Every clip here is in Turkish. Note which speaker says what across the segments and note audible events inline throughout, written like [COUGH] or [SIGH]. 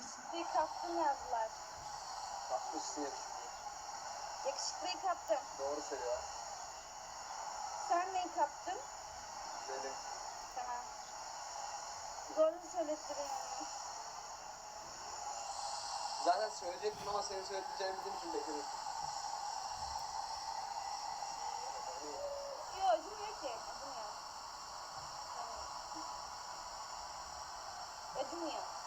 Speaker 1: Yakışıklıyı kaptım yazdılar.
Speaker 2: Bakmışsın yakışıklı.
Speaker 1: Yakışıklıyı kaptım.
Speaker 2: Doğru söylüyor.
Speaker 1: Sen neyi kaptın?
Speaker 2: Güzeli.
Speaker 1: Tamam. Doğru söylettiriyorum.
Speaker 2: Zaten söyleyecektim ama senin söyleteceğini bildiğim için bekledim.
Speaker 1: Yok acımıyor ki. Acımıyor. Acımıyor.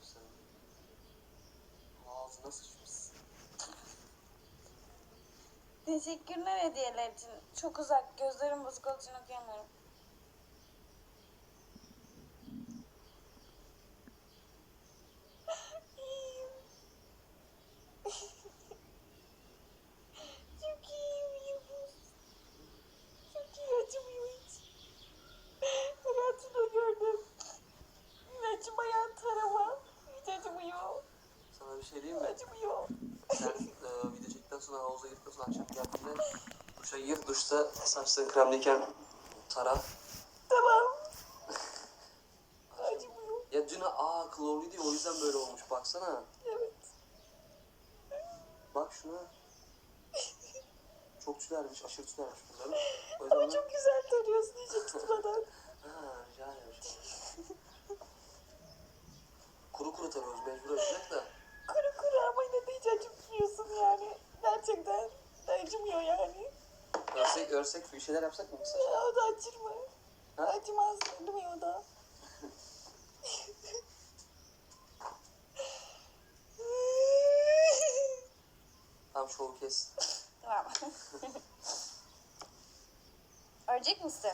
Speaker 2: Saçlarını. Ağzına sıçmışsın.
Speaker 1: Teşekkürler hediyeler için. Çok uzak. Gözlerim bozuk için okuyamıyorum. Çok iyiyim Yavuz. Çok iyi acımıyor hiç. Hayatımda gördüm. Acımayan tarama. Hiç acımıyor.
Speaker 2: Sana bir şey diyeyim mi?
Speaker 1: Acımıyor.
Speaker 2: Sen e, çektikten sonra havuza sonra akşam geldiğinde duşa gir. Duşta saçların kremliyken tara.
Speaker 1: Tamam. Acımıyor. [LAUGHS]
Speaker 2: Ya dün aa klorlu diyor o yüzden böyle olmuş. Baksana.
Speaker 1: Evet.
Speaker 2: Bak şuna. Çok tülermiş, aşırı tülermiş bunların. O yüzden
Speaker 1: Ama
Speaker 2: ben-
Speaker 1: çok güzel tarıyorsun iyice tutmadan. [LAUGHS]
Speaker 2: Ha, rica ederim. kuru kuru tarıyoruz, mecbur acıyacak da.
Speaker 1: Gerçekten acımıyor yani.
Speaker 2: Örsek, örsek bir şeyler yapsak mı kısa?
Speaker 1: Ya, o da acır mı?
Speaker 2: Ha?
Speaker 1: Acımaz mi o da?
Speaker 2: Tamam şovu kes.
Speaker 1: tamam. Ölecek misin?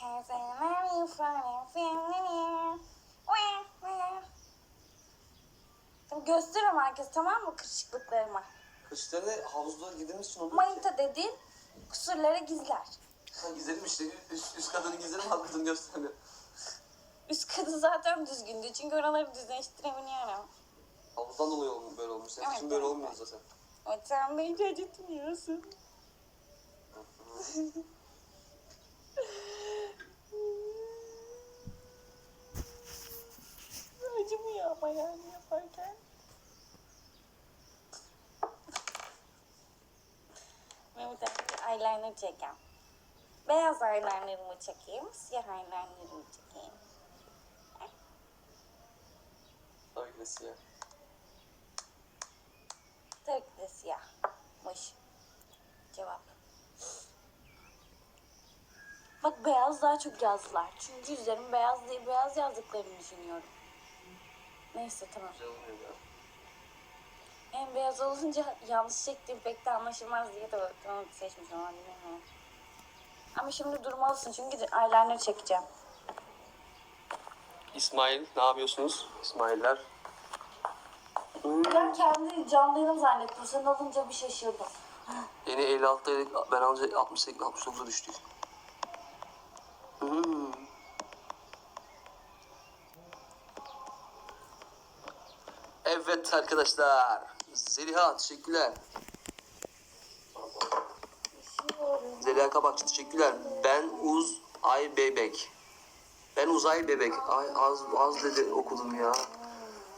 Speaker 1: Cause I love you from wah. Tamam, Gösteririm herkes tamam mı kırışıklıklarımı?
Speaker 2: Kışları havuzda girdiğimiz için oluyor ki.
Speaker 1: Manita dediğin kusurları gizler.
Speaker 2: Ha, gizledim işte. Üst, üst kadını gizledim, alt kadını göstermiyor.
Speaker 1: Üst kadın zaten düzgündü çünkü oraları düzleştirebiliyorum.
Speaker 2: Havuzdan dolayı olmuş, böyle olmuş.
Speaker 1: Evet,
Speaker 2: için böyle
Speaker 1: evet.
Speaker 2: olmuyor zaten.
Speaker 1: Ama sen beni hiç acıtmıyorsun. [LAUGHS] Acımıyor ama yani yaparken. Mehmet eyeliner çekeyim. Beyaz eyelinerımı çekeyim, siyah eyelinerımı çekeyim.
Speaker 2: Tabii ki de siyah.
Speaker 1: Tabii ki de siyahmış. Cevap. Bak beyaz daha çok yazdılar. Çünkü üzerim beyaz değil, beyaz yazdıklarını düşünüyorum. Neyse tamam.
Speaker 2: Güzel olmuyor ya.
Speaker 1: Beyaz olunca yanlış çektiğim pek de anlaşılmaz diye de onu seçmiş ama bilmiyorum. Ama şimdi durmalısın çünkü eyeliner çekeceğim.
Speaker 2: İsmail, ne yapıyorsunuz? İsmailler.
Speaker 1: Ben kendi canlıydım zannettim. Sen alınca bir şaşırdım.
Speaker 2: Yeni 56'daydık, ben alınca 68, 69'a düştük. Hmm. Evet arkadaşlar. Zeliha teşekkürler. Zeliha Kabakçı teşekkürler. Ben Uz Ay Bebek. Ben Uzay Bebek. Ay az az dedi okudum ya.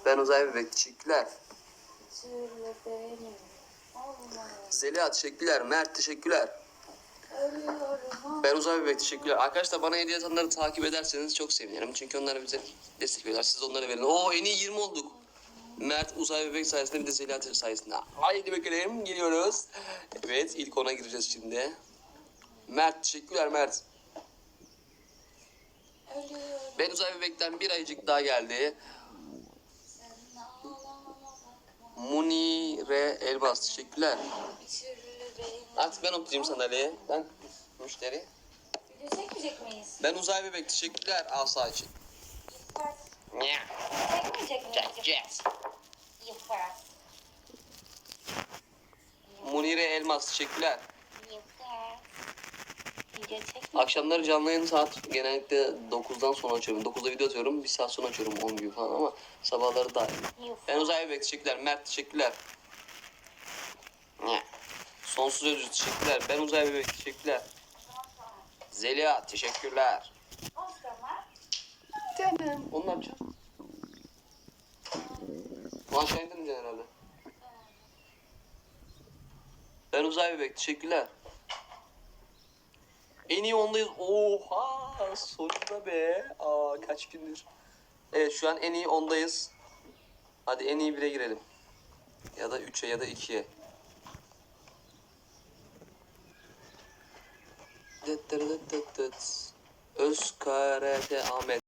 Speaker 2: Ben Uzay Bebek teşekkürler. Zeliha teşekkürler. Mert teşekkürler. Ben Uzay Bebek teşekkürler. Arkadaşlar bana hediye atanları takip ederseniz çok sevinirim. Çünkü onlar bize destek veriyorlar. Siz onlara verin. Oo en iyi 20 olduk. Mert Uzay Bebek sayesinde bir de Zeliha sayesinde. Haydi bakalım geliyoruz. Evet ilk ona gireceğiz şimdi. Mert teşekkürler Mert. Ben Uzay Bebek'ten bir ayıcık daha geldi. Munire Elmas teşekkürler. Artık ben oturayım sandalyeye. Ben müşteri.
Speaker 1: Video çekmeyecek miyiz?
Speaker 2: Ben uzay bebek teşekkürler asa için.
Speaker 1: Çekmeyecek miyiz? Yufkas.
Speaker 2: Munire Elmas teşekkürler. Akşamları canlı yayın saat genellikle 9'dan sonra açıyorum. 9'da video atıyorum. Bir saat sonra açıyorum 10 gibi falan ama sabahları dahil.
Speaker 1: Yufkas.
Speaker 2: Ben uzay bebek teşekkürler. Mert teşekkürler. Sonsuz özür teşekkürler. Ben uzay bebek teşekkürler. Zeliha teşekkürler. Canım. Onu ne yapacağız? Bu aşağı indirince herhalde. Ben uzay bebek teşekkürler. En iyi ondayız. Oha sonunda be. Aa kaç gündür. Evet şu an en iyi ondayız. Hadi en iyi bire girelim. Ya da 3'e ya da 2'ye. Dıt dıt dıt dıt dıt. Öz KRT Ahmet.